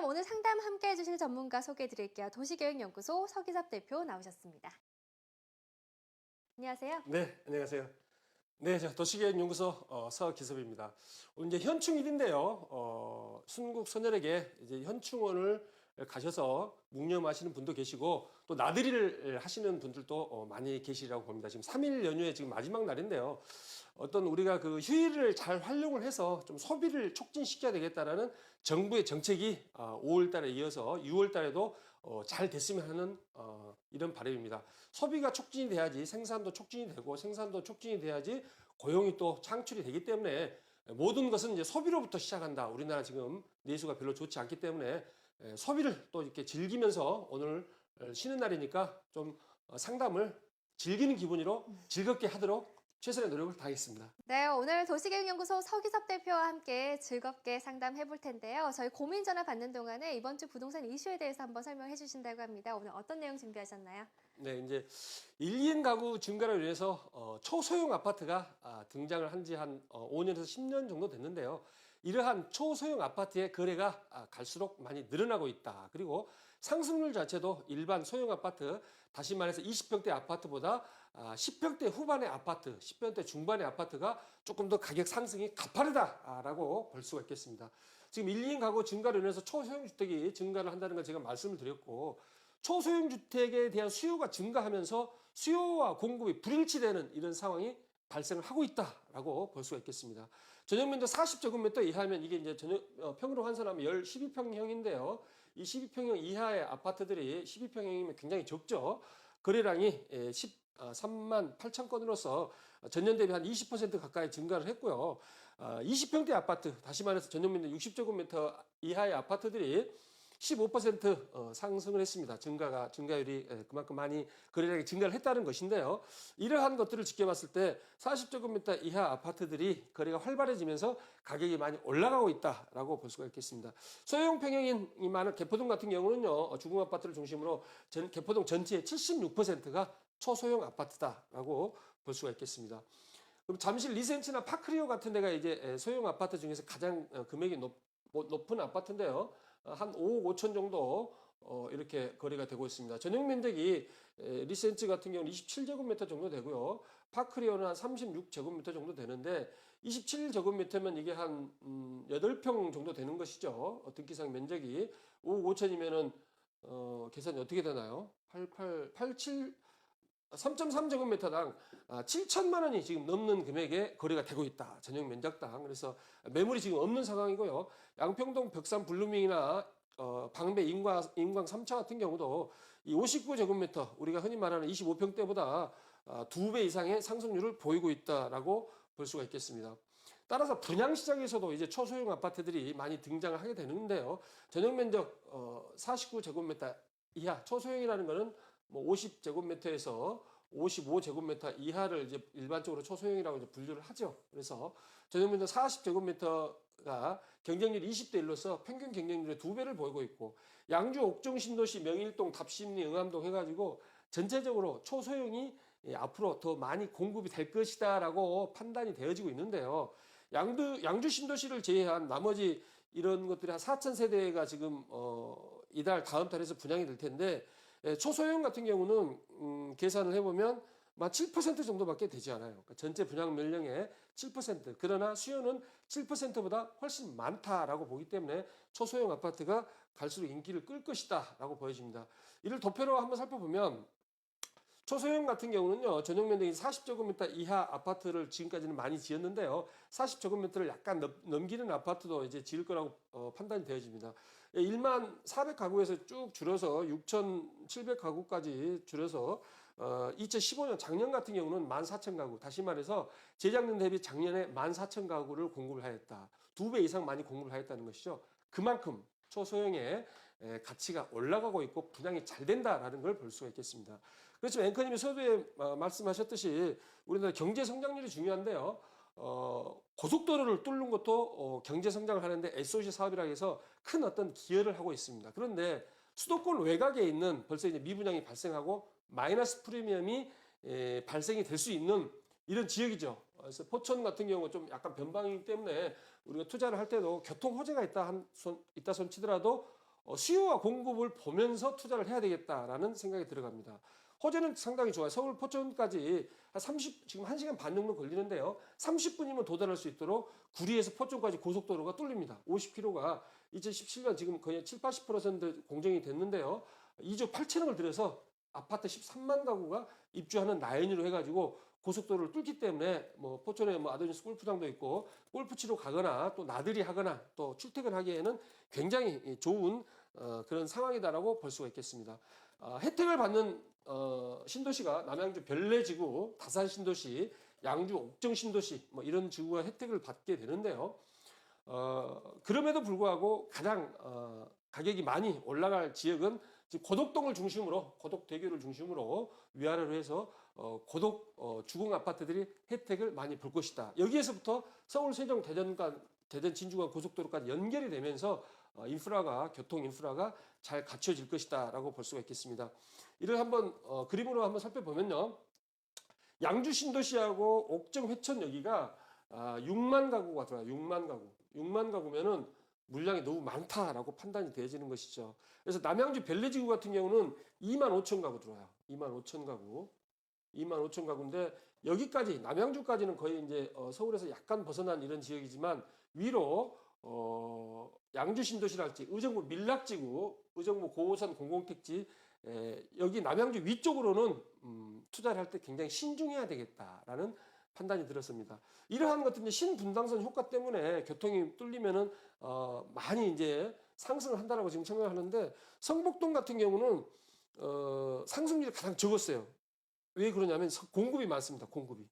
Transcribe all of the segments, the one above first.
그럼 오늘 상담 함께 해주실 전문가 소개해 드릴게요. 도시계획연구소 서기섭 대표 나오셨습니다. 안녕하세요. 네, 안녕하세요. 네, 저 도시계획연구소 어, 서기섭입니다. 오늘 이제 현충일인데요. 어, 순국 선열에게 이제 현충원을 가셔서 묵념하시는 분도 계시고 또 나들이를 하시는 분들도 어, 많이 계시리라고 봅니다. 지금 3일 연휴의 지금 마지막 날인데요. 어떤 우리가 그 휴일을 잘 활용을 해서 좀 소비를 촉진시켜야 되겠다라는 정부의 정책이 5월 달에 이어서 6월 달에도 어, 잘 됐으면 하는 어, 이런 바람입니다. 소비가 촉진이 돼야지 생산도 촉진이 되고 생산도 촉진이 돼야지 고용이 또 창출이 되기 때문에 모든 것은 이제 소비로부터 시작한다. 우리나라 지금 내수가 별로 좋지 않기 때문에 에, 소비를 또 이렇게 즐기면서 오늘 어, 쉬는 날이니까 좀 어, 상담을 즐기는 기분으로 즐겁게 하도록 최선의 노력을 다하겠습니다. 네, 오늘 도시계획연구소 서기섭 대표와 함께 즐겁게 상담해 볼 텐데요. 저희 고민 전화 받는 동안에 이번 주 부동산 이슈에 대해서 한번 설명해 주신다고 합니다. 오늘 어떤 내용 준비하셨나요? 네, 이제 1인 가구 증가로 인해서 어, 초소형 아파트가 아, 등장을 한 지한 어, 5년에서 10년 정도 됐는데요. 이러한 초소형 아파트의 거래가 아, 갈수록 많이 늘어나고 있다. 그리고 상승률 자체도 일반 소형 아파트, 다시 말해서 20평대 아파트보다 아, 10평대 후반의 아파트, 10평대 중반의 아파트가 조금 더 가격 상승이 가파르다라고 볼 수가 있겠습니다. 지금 1, 2인 가구 증가로 인해서 초소형 주택이 증가를 한다는 걸 제가 말씀을 드렸고 초소형 주택에 대한 수요가 증가하면서 수요와 공급이 불일치되는 이런 상황이 발생을 하고 있다라고 볼 수가 있겠습니다. 전용면적 40제곱미터 이하면 이게 이제 전용, 어, 평으로 환산하면 10, 12평형인데요. 이 12평형 이하의 아파트들이 12평형이면 굉장히 적죠. 거래량이 10, 3만 8천 건으로서 전년 대비 한 20% 가까이 증가를 했고요. 20평대 아파트, 다시 말해서 전용면적 60제곱미터 이하의 아파트들이 15% 어, 상승을 했습니다. 증가가 증가율이 예, 그만큼 많이 거래량이 증가를 했다는 것인데요. 이러한 것들을 지켜봤을 때 40제곱미터 이하 아파트들이 거래가 활발해지면서 가격이 많이 올라가고 있다라고 볼 수가 있겠습니다. 소형 평형인 이 많은 개포동 같은 경우는요. 어, 주공 아파트를 중심으로 전 개포동 전체의 76%가 초소형 아파트다라고 볼 수가 있겠습니다. 그럼 잠실 리센츠나 파크리오 같은 데가 이제 예, 소형 아파트 중에서 가장 어, 금액이 높, 뭐, 높은 아파트인데요. 어, 한 5억 5천 정도 어, 이렇게 거래가 되고 있습니다. 전용 면적이 에, 리센츠 같은 경우는 27제곱미터 정도 되고요. 파크리오는 한 36제곱미터 정도 되는데 27제곱미터면 이게 한 음, 8평 정도 되는 것이죠. 어, 등기상 면적이 5억 5천이면은 어, 계산이 어떻게 되나요? 88, 87 3.3제곱미터당 7천만 원이 지금 넘는 금액에 거래가 되고 있다. 전용 면적당. 그래서 매물이 지금 없는 상황이고요. 양평동 벽산 블루밍이나 어, 방배 인광, 인광 3차 같은 경우도 이 59제곱미터, 우리가 흔히 말하는 25평대보다 아, 두배 이상의 상승률을 보이고 있다라고 볼 수가 있겠습니다. 따라서 분양 시장에서도 이제 초소형 아파트들이 많이 등장을 하게 되는데요. 전용 면적 어, 49제곱미터 이하 초소형이라는 거는 뭐 50제곱미터에서 55제곱미터 이하를 이제 일반적으로 초소형이라고 이제 분류를 하죠. 그래서 전용면적 40제곱미터가 경쟁률 20대 1로서 평균 경쟁률의 두 배를 보이고 있고 양주 옥정 신도시 명일동 답심리 응암동 해가지고 전체적으로 초소형이 예, 앞으로 더 많이 공급이 될 것이다라고 판단이 되어지고 있는데요. 양주 양주 신도시를 제외한 나머지 이런 것들이 한 4천 세대가 지금 어 이달 다음 달에서 분양이 될 텐데 예, 초소형 같은 경우는 음, 계산을 해보면 만7% 정도밖에 되지 않아요. 그러니까 전체 분양 면령의 7%. 그러나 수요는 7%보다 훨씬 많다라고 보기 때문에 초소형 아파트가 갈수록 인기를 끌 것이다라고 보여집니다. 이를 도표로 한번 살펴보면 초소형 같은 경우는요, 전용 면적이 40제곱미터 이하 아파트를 지금까지는 많이 지었는데요. 40제곱미터를 약간 넘, 기는 아파트도 이제 지을 거라고 어, 판단이 되어집니다. 1만 400가구에서 쭉 줄여서 6,700가구까지 줄여서 어, 2015년 작년 같은 경우는 14,000가구, 다시 말해서 재작년 대비 작년에 14,000가구를 공급을 하였다. 두 배 이상 많이 공급을 하였다는 것이죠. 그만큼 초소형의 가치가 올라가고 있고 분양이 잘 된다라는 걸 볼 수가 있겠습니다. 그렇지만 앵커님이 서두에 어, 말씀하셨듯이 우리나라 경제 성장률이 중요한데요. 어, 고속도로를 뚫는 것도 어, 경제 성장을 하는데 SOC 사업이라 해서 큰 어떤 기여를 하고 있습니다. 그런데 수도권 외곽에 있는 벌써 이제 미분양이 발생하고 마이너스 프리미엄이 에, 발생이 될 수 있는 이런 지역이죠. 그래서 포천 같은 경우 좀 약간 변방이기 때문에 우리가 투자를 할 때도 교통 호재가 있다 한 손, 있다 손 치더라도 어, 수요와 공급을 보면서 투자를 해야 되겠다라는 생각이 들어갑니다. 호재는 상당히 좋아요. 서울 포천까지 한 30, 지금 1시간 반 정도 걸리는데요. 30분이면 도달할 수 있도록 구리에서 포천까지 고속도로가 뚫립니다. 50km가 2017년 지금 거의 7, 80% 공정이 됐는데요. 2조 8천억을 들여서 아파트 13만 가구가 입주하는 라인으로 해가지고 고속도로를 뚫기 때문에 뭐 포천에 뭐 아드니스 골프장도 있고 골프 치러 가거나 또 나들이 하거나 또 출퇴근하기에는 굉장히 좋은 어, 그런 상황이다라고 볼 수가 있겠습니다. 어, 혜택을 받는 어, 신도시가 남양주 별내지구, 다산 신도시, 양주 옥정 신도시 뭐 이런 지구가 혜택을 받게 되는데요. 어, 그럼에도 불구하고 가장 어, 가격이 많이 올라갈 지역은 지금 고덕동을 중심으로 고덕대교를 중심으로 위아래로 해서 어, 고덕 어, 주공 아파트들이 혜택을 많이 볼 것이다. 여기에서부터 서울 세종 대전간 대전 진주간 고속도로까지 연결이 되면서 어, 인프라가 교통 인프라가 잘 갖춰질 것이다라고 볼 수가 있겠습니다. 이를 한번 어, 그림으로 한번 살펴보면요. 양주 신도시하고 옥정 회천 여기가 아, 6만 가구가 들어와요. 6만 가구. 6만 가구면은 물량이 너무 많다라고 판단이 되어지는 것이죠. 그래서 남양주 별내지구 같은 경우는 2만 5천 가구 들어와요. 2만 5천 가구. 2만 5천 가구인데 여기까지 남양주까지는 거의 이제 어, 서울에서 약간 벗어난 이런 지역이지만 위로 어, 양주 신도시랄지 의정부 밀락지구, 의정부 고호선 공공택지 에, 여기 남양주 위쪽으로는 음, 투자를 할 때 굉장히 신중해야 되겠다라는 판단이 들었습니다. 이러한 것들 이제 신분당선 효과 때문에 교통이 뚫리면은 어, 많이 이제 상승을 한다라고 지금 생각하는데 성북동 같은 경우는 어, 상승률이 가장 적었어요. 왜 그러냐면 서- 공급이 많습니다. 공급이.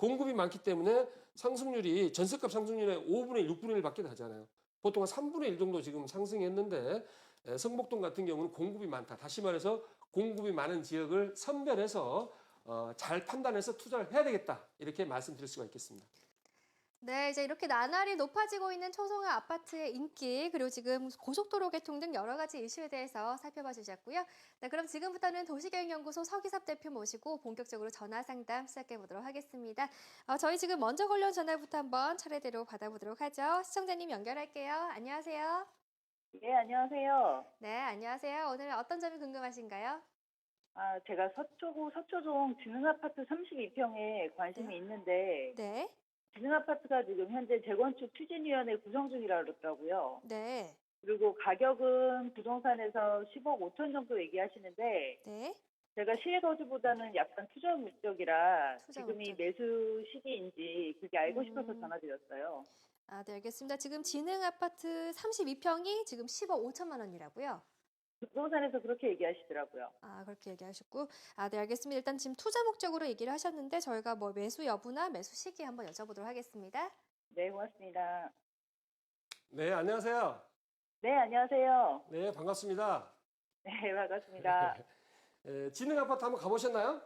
공급이 많기 때문에 상승률이 전세값 상승률의 5분의 1, 6분의 1밖에 나잖아요. 보통 한 3분의 1 정도 지금 상승했는데 에, 성북동 같은 경우는 공급이 많다. 다시 말해서 공급이 많은 지역을 선별해서 어, 잘 판단해서 투자를 해야 되겠다. 이렇게 말씀드릴 수가 있겠습니다. 네, 이제 이렇게 나날이 높아지고 있는 초성화 아파트의 인기, 그리고 지금 고속도로 개통 등 여러 가지 이슈에 대해서 살펴봐 주셨고요. 네, 그럼 지금부터는 도시계획연구소 서기섭 대표 모시고 본격적으로 전화 상담 시작해 보도록 하겠습니다. 어, 저희 지금 먼저 걸려온 전화부터 한번 차례대로 받아보도록 하죠. 시청자님 연결할게요. 안녕하세요. 네, 안녕하세요. 네, 안녕하세요. 오늘 어떤 점이 궁금하신가요? 아, 제가 서초구 서초동 지능아파트 32평에 관심이 있는데, 네, 지능아파트가 지금 현재 재건축 추진위원회 구성 중이라 그러더라고요. 네, 그리고 가격은 부동산에서 10억 5천 정도 얘기하시는데, 네. 제가 실거주보다는 약간 투자 목적이라 투자 지금이 목적. 매수 시기인지 그게 알고 싶어서 음. 전화드렸어요. 아, 네, 알겠습니다. 지금 지능 아파트 32평이 지금 10억 5천만 원이라고요? 부동산에서 그렇게 얘기하시더라고요. 아, 그렇게 얘기하셨고. 아, 네, 알겠습니다. 일단 지금 투자 목적으로 얘기를 하셨는데 저희가 뭐 매수 여부나 매수 시기 한번 여쭤보도록 하겠습니다. 네, 고맙습니다. 네, 안녕하세요. 네, 안녕하세요. 네, 반갑습니다. 네, 반갑습니다. 에, 지능 아파트 한번 가보셨나요?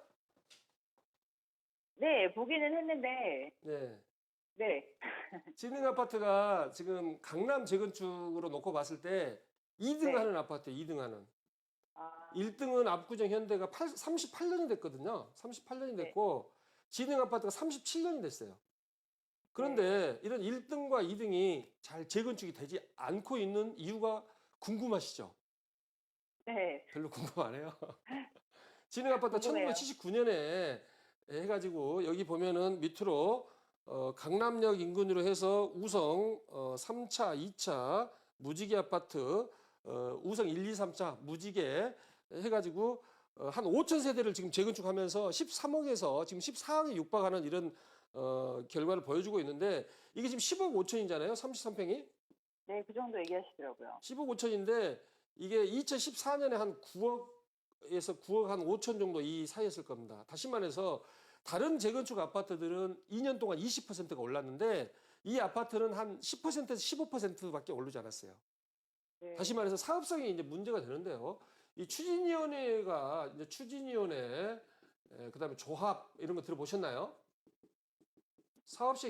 네, 보기는 했는데, 네. 네. 지능 아파트가 지금 강남 재건축으로 놓고 봤을 때 2등 네. 하는 아파트, 2등 하는. 아, 1등은 압구정 현대가 8, 38년이 됐거든요. 38년이 네. 됐고, 지능 아파트가 37년이 됐어요. 그런데 이런 1등과 2등이 잘 재건축이 되지 않고 있는 이유가 궁금하시죠? 네. 별로 궁금 안 해요. 진흥 아파트 궁금해요. 1979년에 해가지고 여기 보면은 밑으로 어, 강남역 인근으로 해서 우성 어, 3차, 2차 무지개 아파트 어, 우성 1, 2, 3차 무지개 해가지고 어, 한 5천 세대를 지금 재건축하면서 13억에서 지금 14억에 육박하는 이런 어, 결과를 보여주고 있는데 이게 지금 10억 5천이잖아요. 33평이. 네, 그 정도 얘기하시더라고요. 15억 5천인데 이게 2014년에 한 9억에서 9억 한 5천 정도 이 사이였을 겁니다. 다시 말해서 다른 재건축 아파트들은 2년 동안 20%가 올랐는데 이 아파트는 한 10%에서 15%밖에 오르지 않았어요. 네. 다시 말해서 사업성이 이제 문제가 되는데요. 이 추진위원회가 이제 추진위원회, 에, 그다음에 조합 이런 거 들어보셨나요?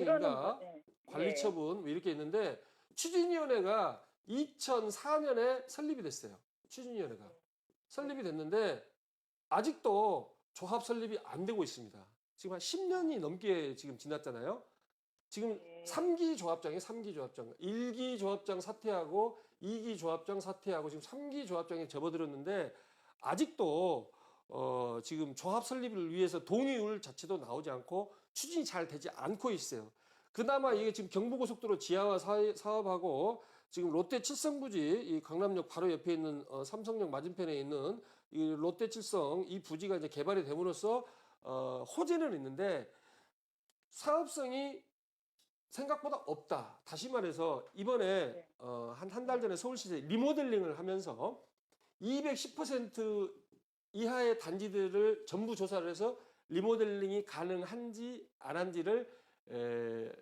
그러는 거- 네. 관리처분 뭐 이렇게 있는데 추진위원회가 2004년에 설립이 됐어요. 추진위원회가 설립이 됐는데 아직도 조합 설립이 안 되고 있습니다. 지금 한 10년이 넘게 지금 지났잖아요. 지금 네. 3기 조합장이 3기 조합장, 1기 조합장 사퇴하고 2기 조합장 사퇴하고 지금 3기 조합장에 접어들었는데 아직도 어, 지금 조합 설립을 위해서 동의율 자체도 나오지 않고 추진이 잘 되지 않고 있어요. 그나마 이게 지금 경부고속도로 지하화 사- 사업하고 지금 롯데 칠성부지 이 강남역 바로 옆에 있는 어, 삼성역 맞은편에 있는 이 롯데 칠성 이 부지가 이제 개발이 됨으로써 어, 호재는 있는데 사업성이 생각보다 없다. 다시 말해서 이번에 네. 어, 한한 달 전에 서울시에서 리모델링을 하면서 210% 이하의 단지들을 전부 조사를 해서 리모델링이 가능한지 안 한지를 에,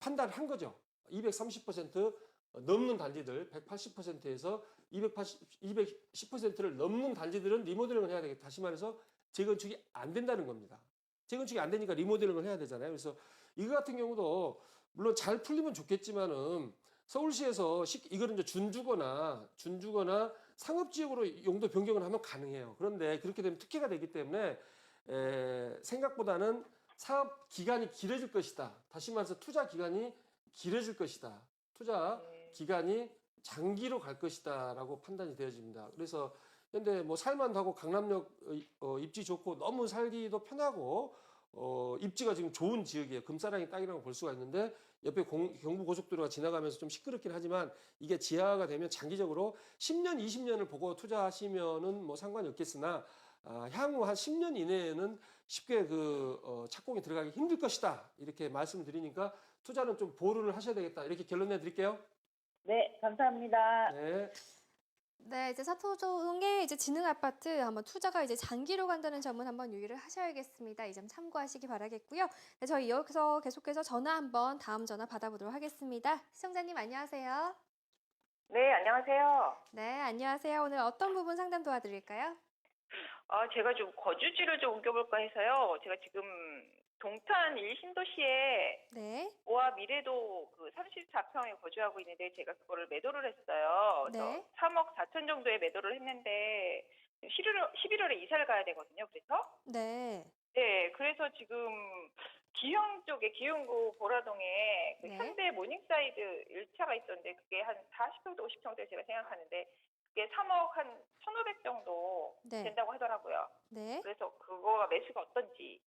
판단한 거죠. 230% 넘는 단지들, 180%에서 280, 210%를 넘는 단지들은 리모델링을 해야 되겠다. 다시 말해서 재건축이 안 된다는 겁니다. 재건축이 안 되니까 리모델링을 해야 되잖아요. 그래서 이거 같은 경우도 물론 잘 풀리면 좋겠지만은 서울시에서 시- 이거는 이제 준주거나 준주거나 상업지역으로 용도 변경을 하면 가능해요. 그런데 그렇게 되면 특혜가 되기 때문에 에, 생각보다는 사업 기간이 길어질 것이다. 다시 말해서 투자 기간이 길어질 것이다. 투자 네. 기간이 장기로 갈 것이다라고 판단이 되어집니다. 그래서 현재 뭐 살만도 하고 강남역 어, 입지 좋고 너무 살기도 편하고 어, 입지가 지금 좋은 지역이에요. 금사랑이 땅이라고 볼 수가 있는데 옆에 공- 경부 고속도로가 지나가면서 좀 시끄럽긴 하지만 이게 지하가 되면 장기적으로 10년, 20년을 보고 투자하시면은 뭐 상관이 없겠으나 아, 향후 한 10년 이내에는 쉽게 그 어, 착공이 들어가기 힘들 것이다 이렇게 말씀드리니까 투자는 좀 보류를 하셔야 되겠다 이렇게 결론 내드릴게요. 네, 감사합니다. 네. 네, 이제 사토종의 이제 지능 아파트 한번 투자가 이제 장기로 간다는 점은 한번 유의를 하셔야겠습니다. 이 점 참고하시기 바라겠고요. 네, 저희 이어서 계속해서 전화 한번 다음 전화 받아보도록 하겠습니다. 시청자님 안녕하세요. 네, 안녕하세요. 네, 안녕하세요. 오늘 어떤 부분 상담 도와드릴까요? 아, 제가 좀 거주지를 좀 옮겨볼까 해서요. 제가 지금 동탄 1신도시에 네, 모아 미래도 그 34평에 거주하고 있는데 제가 그거를 매도를 했어요. 그래서 네. 3억 4천 정도에 매도를 했는데 11월, 11월에 이사를 가야 되거든요. 그래서 네, 네, 그래서 지금 기흥 쪽에 기흥구 보라동에 그 네. 현대 모닝사이드 1차가 있었는데 그게 한 40평대 50평대 제가 생각하는데 그게 3억 한 1,500 정도 네. 된다고 하더라고요. 네. 그래서 그거가 매수가 어떤지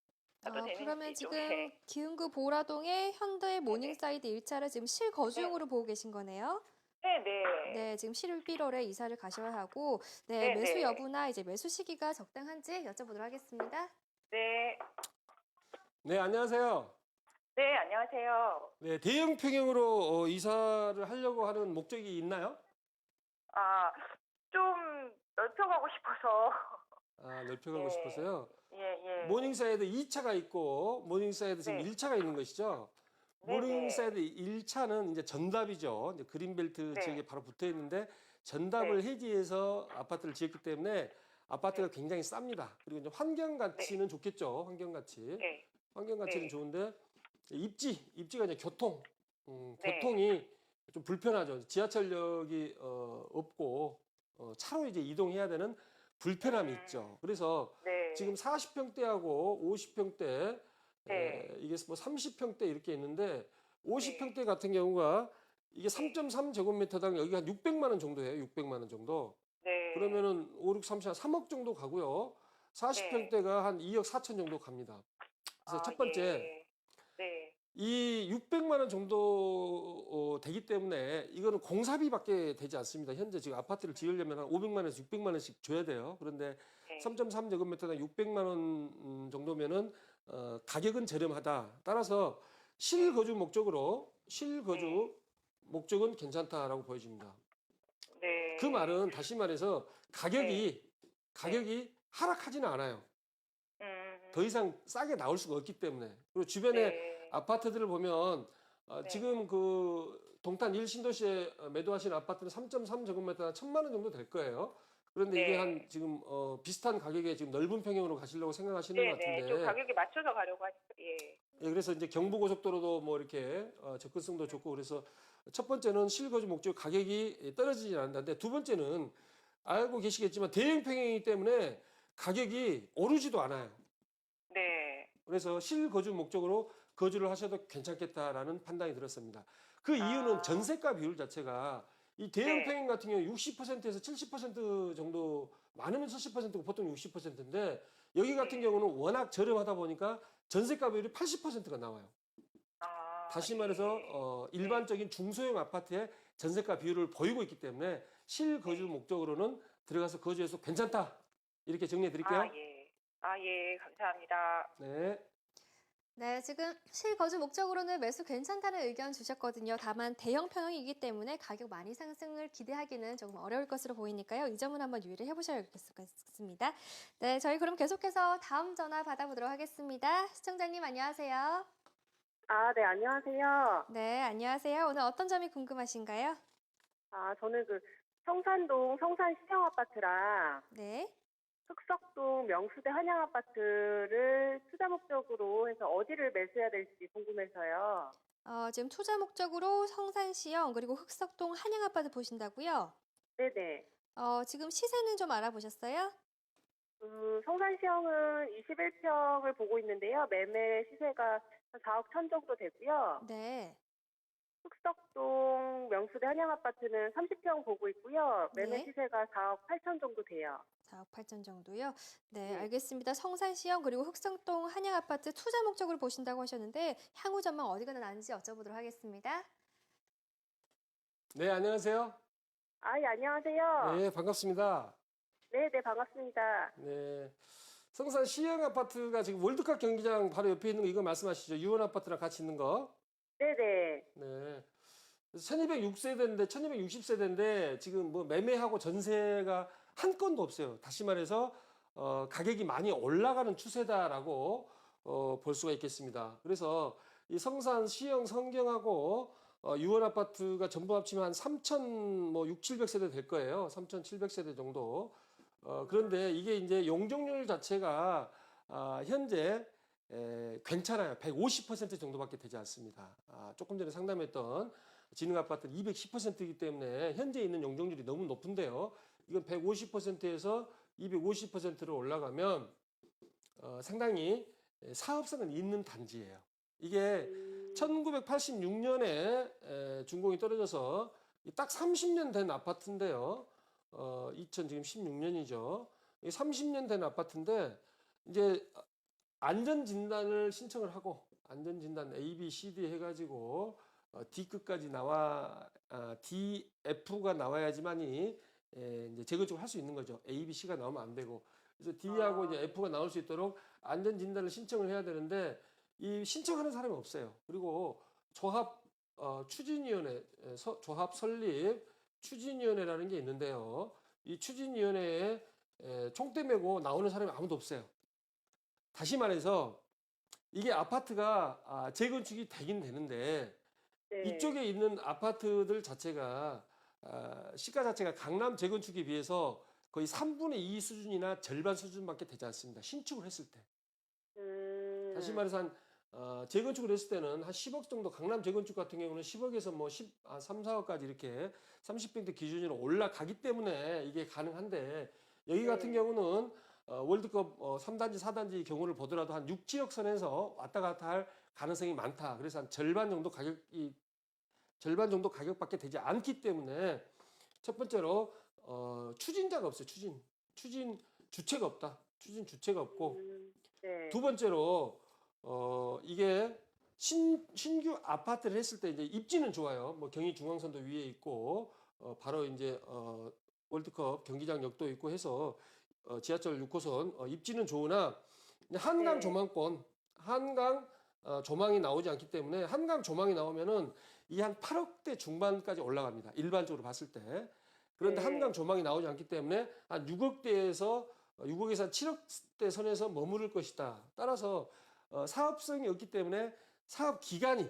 아, 그러면 좀 지금 해. 기흥구 보라동의 현대 모닝사이드 1차를 지금 실거주용으로 보고 계신 거네요. 네, 네. 네, 지금 11월에 이사를 가셔야 하고, 네, 네, 매수 네. 여부나 이제 매수 시기가 적당한지 여쭤보도록 하겠습니다. 네. 네, 안녕하세요. 네, 안녕하세요. 네, 대형 평형으로 어, 이사를 하려고 하는 목적이 있나요? 아, 좀 넓혀가고 싶어서. 아, 넓혀가고 네. 싶어서요. 예, 예. 모닝사이드 2차가 있고 모닝사이드 지금 네. 1차가 있는 것이죠. 네, 모닝사이드 1차는 이제 전답이죠. 이제 그린벨트 네. 지역에 바로 붙어 있는데 전답을 네. 해지해서 아파트를 지었기 때문에 아파트가 굉장히 쌉니다. 그리고 이제 환경 가치는 좋겠죠. 환경 가치. 네. 환경 가치는 네. 좋은데 입지, 입지가 이제 교통, 음, 네. 교통이 좀 불편하죠. 지하철역이 어, 없고 어, 차로 이제 이동해야 되는 불편함이 음. 있죠. 그래서 네. 지금 40평대하고 50평대, 네. 이게 뭐 30평대 이렇게 있는데 50평대 같은 경우가 이게 네. 3.3 제곱미터당 여기가 한 600만 원 정도예요. 600만 원 정도. 네. 그러면은 5, 6, 30, 한 3억 정도 가고요. 40평대가 한 2억 4천 정도 갑니다. 그래서 아, 첫 번째 예. 네. 이 600만 원 정도 어, 되기 때문에 이거는 공사비밖에 되지 않습니다. 현재 지금 아파트를 지으려면 한 500만 원에서 600만 원씩 줘야 돼요. 그런데 네. 3.3 제곱미터당 600만 원 음, 정도면은 어, 가격은 저렴하다. 따라서 실거주 목적으로 실거주 네. 목적은 괜찮다라고 보여집니다. 네. 그 말은 다시 말해서 가격이 가격이 하락하지는 않아요. 음. 더 이상 싸게 나올 수가 없기 때문에 그리고 주변에 네. 아파트들을 보면 어, 네. 지금 그 동탄 1신도시에 매도하신 아파트는 3.3 제곱미터 한 천만 원 정도 될 거예요. 그런데 이게 네. 한 지금 어, 비슷한 가격에 지금 넓은 평형으로 가시려고 생각하시는 네, 것 네. 같은데 좀 가격에 맞춰서 가려고 하니까 예. 예, 그래서 이제 경부고속도로도 뭐 이렇게 어, 접근성도 좋고 그래서 첫 번째는 실거주 목적 가격이 떨어지지 않는다는데 두 번째는 알고 계시겠지만 대형 평형이기 때문에 가격이 오르지도 않아요. 네. 그래서 실거주 목적으로 거주를 하셔도 괜찮겠다라는 판단이 들었습니다. 그 이유는 아. 전세가 비율 자체가 이 대형 네. 평형 같은 경우 60%에서 70% 정도 많으면 70%고 보통 60%인데 여기 같은 네. 경우는 워낙 저렴하다 보니까 전세가 비율이 80%가 나와요. 아, 다시 말해서 예. 어, 일반적인 중소형 아파트의 전세가 비율을 보이고 있기 때문에 실거주 네. 목적으로는 들어가서 거주해서 괜찮다. 이렇게 정리해 드릴게요. 아, 예. 아, 예. 감사합니다. 네. 네, 지금 실거주 목적으로는 매수 괜찮다는 의견 주셨거든요. 다만 대형 평형이기 때문에 가격 많이 상승을 기대하기는 조금 어려울 것으로 보이니까요. 이 점은 한번 유의를 해보셔야겠습니다. 네, 저희 그럼 계속해서 다음 전화 받아보도록 하겠습니다. 시청자님 안녕하세요. 아, 네, 안녕하세요. 네, 안녕하세요. 오늘 어떤 점이 궁금하신가요? 아, 저는 그 성산동 성산 시정 아파트랑 네. 흑석동 명수대 한양 아파트를 투자 목적으로 해서 어디를 매수해야 될지 궁금해서요. 어, 지금 투자 목적으로 성산시형 그리고 흑석동 한양 아파트 보신다고요? 네네. 어, 지금 시세는 좀 알아보셨어요? 그 성산 시형은 21평을 보고 있는데요. 매매 시세가 한 4억 천 정도 되고요. 네. 흑석동 명수대 한양 아파트는 30평 보고 있고요. 매매 네. 시세가 4억 8천 정도 돼요. 4억 8천 정도요. 네, 네. 알겠습니다. 성산시형 그리고 흑성동 한양 아파트 투자 목적으로 보신다고 하셨는데 향후 전망 어디가 나는지 여쭤보도록 하겠습니다. 네, 안녕하세요. 아, 예, 안녕하세요. 네, 반갑습니다. 네, 네, 반갑습니다. 네. 성산 시형 아파트가 지금 월드컵 경기장 바로 옆에 있는 거 이거 말씀하시죠? 유원 아파트랑 같이 있는 거. 네네. 네. 1206세대인데 1260세대인데 지금 뭐 매매하고 전세가 한 건도 없어요. 다시 말해서 어, 가격이 많이 올라가는 추세다라고 어, 볼 수가 있겠습니다. 그래서 이 성산 시형 성경하고 어, 유원 아파트가 전부 합치면 한 3천 뭐 6, 700세대 될 거예요. 3,700세대 정도. 어, 그런데 이게 이제 용적률 자체가 아, 현재 에, 괜찮아요. 150% 정도밖에 되지 않습니다. 아, 조금 전에 상담했던 진흥 아파트는 210%이기 때문에 현재 있는 용적률이 너무 높은데요. 이건 150%에서 250%로 올라가면 어, 상당히 사업성은 있는 단지예요. 이게 1986년에 준공이 떨어져서 이딱 30년 된 아파트인데요. 어, 2000 지금 16년이죠. 30년 된 아파트인데 이제 안전 진단을 신청을 하고 안전 진단 A, B, C, D 해가지고 어, D급까지 나와 아, D, F가 나와야지만이 에, 이제 재건축을 할 수 있는 거죠. A, B, C가 나오면 안 되고 그래서 D하고 아. 이제 F가 나올 수 있도록 안전 진단을 신청을 해야 되는데 이 신청하는 사람이 없어요. 그리고 조합 어, 추진위원회 에, 서- 조합 설립 추진위원회라는 게 있는데요. 이 추진위원회에 에, 총대 메고 나오는 사람이 아무도 없어요. 다시 말해서 이게 아파트가 아, 재건축이 되긴 되는데 네. 이쪽에 있는 아파트들 자체가 아, 시가 자체가 강남 재건축에 비해서 거의 3분의 2 수준이나 절반 수준밖에 되지 않습니다. 신축을 했을 때. 음. 다시 말해서 한 어, 재건축을 했을 때는 한 10억 정도 강남 재건축 같은 경우는 10억에서 뭐 10, 아, 3, 4억까지 이렇게 30평대 기준으로 올라가기 때문에 이게 가능한데 여기 같은 네. 경우는 어, 월드컵 어, 3단지, 4단지 경우를 보더라도 한 6, 7억 선에서 왔다 갔다 할 가능성이 많다. 그래서 한 절반 정도 가격이 절반 정도 가격밖에 되지 않기 때문에 첫 번째로 어, 추진자가 없어요. 추진. 추진 주체가 없다. 추진 주체가 없고 음, 네. 두 번째로 어 이게 신 신규 아파트를 했을 때 이제 입지는 좋아요. 뭐 경의 중앙선도 위에 있고 어 바로 이제 어 월드컵 경기장 역도 있고 해서 어 지하철 6호선 어 입지는 좋으나 한강 네. 조망권 한강 어 조망이 나오지 않기 때문에 한강 조망이 나오면은 이 한 8억대 중반까지 올라갑니다. 일반적으로 봤을 때. 그런데 네. 한강 조망이 나오지 않기 때문에 한 6억대에서 6억에서 한 7억대 선에서 머무를 것이다. 따라서 어, 사업성이 없기 때문에 사업 기간이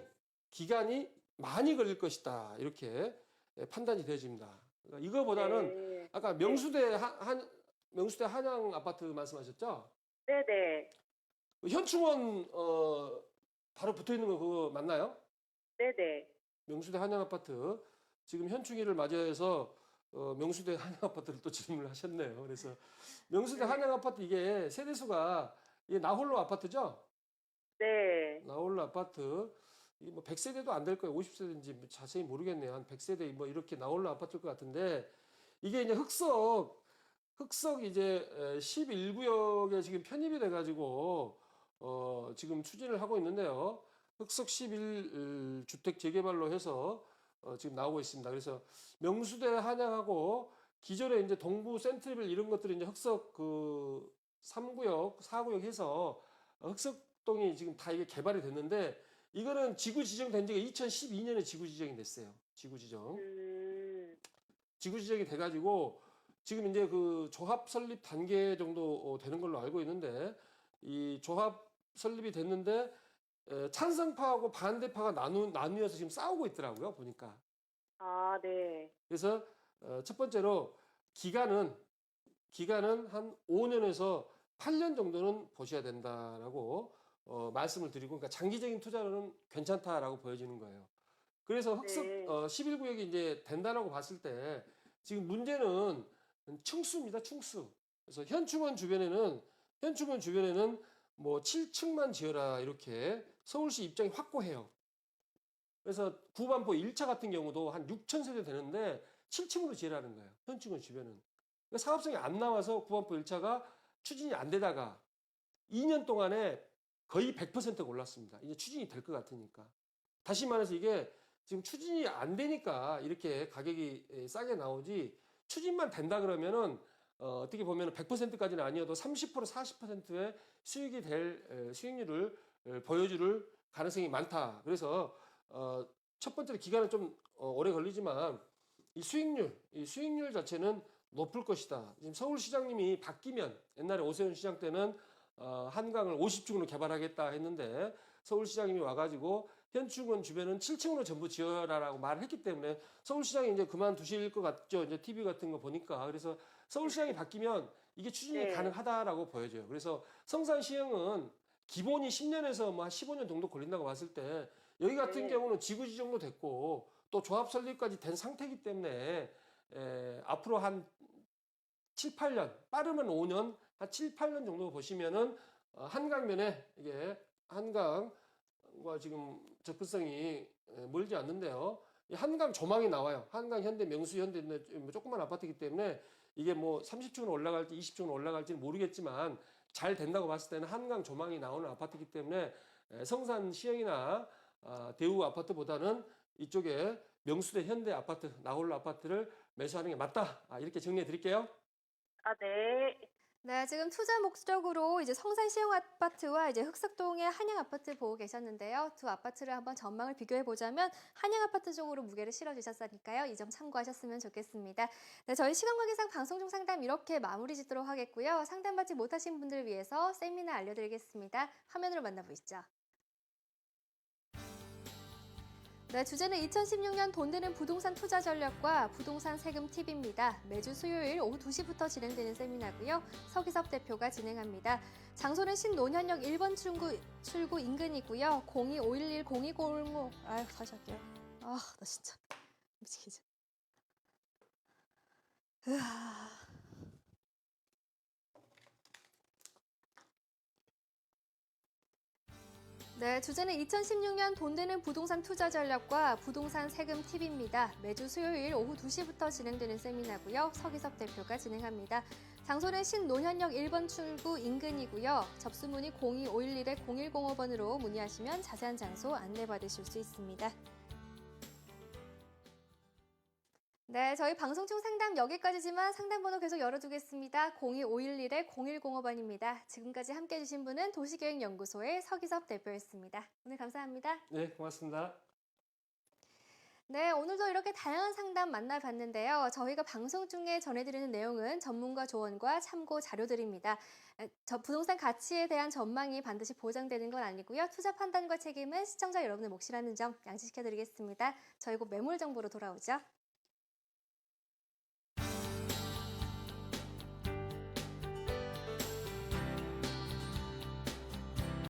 기간이 많이 걸릴 것이다. 이렇게 예, 판단이 되어집니다. 그러니까 이거보다는 네. 아까 명수대 한, 한 명수대 한양 아파트 말씀하셨죠? 네네. 현충원 어, 바로 붙어 있는 거 그거 맞나요? 네네. 명수대 한양 아파트 지금 현충일을 맞이해서 어, 명수대 한양 아파트를 또 질문을 하셨네요. 그래서 명수대 네. 한양 아파트 이게 세대수가 이게 나홀로 아파트죠? 네. 나홀로 아파트 이게 뭐 100세대도 안 될 거예요. 50세대인지 자세히 모르겠네요. 한 100세대 뭐 이렇게 나올라 아파트일 것 같은데 이게 이제 흑석 흑석 이제 11구역에 지금 편입이 돼 가지고 어 지금 추진을 하고 있는데요. 흑석 11 주택 재개발로 해서 어 지금 나오고 있습니다. 그래서 명수대 한양하고 기존에 이제 동부 센트리빌 이런 것들이 이제 흑석 그 3구역, 4구역 해서 흑석동이 지금 다 이게 개발이 됐는데 이거는 지구 지정된 지가 2012년에 지구 지정이 됐어요. 지구 지정. 음, 지구 지정이 돼가지고 지금 이제 그 조합 설립 단계 정도 어, 되는 걸로 알고 있는데 이 조합 설립이 됐는데 에, 찬성파하고 반대파가 나누 나뉘어서 지금 싸우고 있더라고요 보니까 아, 네. 그래서 어, 첫 번째로 기간은 기간은 한 5년에서 8년 정도는 보셔야 된다라고 어, 말씀을 드리고 그러니까 장기적인 투자로는 괜찮다라고 보여지는 거예요. 그래서 흑석 네. 어, 11구역이 이제 된다라고 봤을 때 지금 문제는 층수입니다. 층수. 그래서 현충원 주변에는 현충원 주변에는 뭐 7층만 지어라 이렇게 서울시 입장이 확고해요. 그래서 구반포 1차 같은 경우도 한 6천 세대 되는데 7층으로 지으라는 거예요. 현충원 주변은. 그러니까 사업성이 안 나와서 구반포 1차가 추진이 안 되다가 2년 동안에 거의 100%가 올랐습니다. 이제 추진이 될 것 같으니까. 다시 말해서 이게 지금 추진이 안 되니까 이렇게 가격이 에, 싸게 나오지 추진만 된다 그러면은 어, 어떻게 보면 100%까지는 아니어도 30% 40%의 수익이 될 에, 수익률을 에, 보여줄 가능성이 많다. 그래서 어, 첫 번째로 기간은 좀 어, 오래 걸리지만 이 수익률, 이 수익률 자체는 높을 것이다. 지금 서울시장님이 바뀌면 옛날에 오세훈 시장 때는 어, 한강을 50층으로 개발하겠다 했는데 서울시장님이 와가지고 현충원 주변은 7층으로 전부 지어라라고 말을 했기 때문에 서울시장이 이제 그만두실 것 같죠. 이제 TV 같은 거 보니까. 그래서 서울시장이 바뀌면 이게 추진이 네. 가능하다라고 보여져요. 그래서 성산 시행은 기본이 10년에서 뭐 한 15년 정도 걸린다고 봤을 때 여기 같은 네. 경우는 지구 지정도 됐고 또 조합 설립까지 된 상태이기 때문에 에, 앞으로 한 7, 8년, 빠르면 5년, 한 7, 8년 정도 보시면은 어, 한강면에 이게 한강과 지금 접근성이 에, 멀지 않는데요. 이 한강 조망이 나와요. 한강 현대 명수 현대 뭐 조그만 아파트이기 때문에 이게 뭐 30층으로 올라갈지 20층으로 올라갈지는 모르겠지만 잘 된다고 봤을 때는 한강 조망이 나오는 아파트이기 때문에 에, 성산 시행이나 아, 대우 아파트보다는 이쪽에 명수대 현대 아파트 나홀로 아파트를 매수하는 게 맞다. 아, 이렇게 정리해 드릴게요. 아, 네. 네, 지금 투자 목적으로 이제 성산 시형 아파트와 이제 흑석동의 한양 아파트 보고 계셨는데요. 두 아파트를 한번 전망을 비교해 보자면 한양 아파트 쪽으로 무게를 실어 주셨으니까요. 이 점 참고하셨으면 좋겠습니다. 네, 저희 시간 관계상 방송 중 상담 이렇게 마무리 짓도록 하겠고요. 상담받지 못하신 분들을 위해서 세미나 알려드리겠습니다. 화면으로 만나보시죠. 네, 주제는 2016년 돈 되는 부동산 투자 전략과 부동산 세금 팁입니다. 매주 수요일 오후 2시부터 진행되는 세미나고요. 서기섭 대표가 진행합니다. 장소는 신논현역 1번 출구, 출구 인근이고요. 02-511-0205 아유, 다시 할게요. 아, 나 진짜 미치겠어. 으아. 네, 주제는 2016년 돈 되는 부동산 투자 전략과 부동산 세금 팁입니다. 매주 수요일 오후 2시부터 진행되는 세미나고요. 서기섭 대표가 진행합니다. 장소는 신논현역 1번 출구 인근이고요. 접수문의 02-511-0105번으로 문의하시면 자세한 장소 안내받으실 수 있습니다. 네, 저희 방송 중 상담 여기까지지만 상담 번호 계속 열어두겠습니다. 0251-0105번입니다. 지금까지 함께 해 주신 분은 도시계획연구소의 서기섭 대표였습니다. 오늘 감사합니다. 네, 고맙습니다. 네, 오늘도 이렇게 다양한 상담 만나봤는데요. 저희가 방송 중에 전해드리는 내용은 전문가 조언과 참고 자료들입니다. 에, 저 부동산 가치에 대한 전망이 반드시 보장되는 건 아니고요. 투자 판단과 책임은 시청자 여러분의 몫이라는 점 양지시켜드리겠습니다. 저희 곧 매물 정보로 돌아오죠.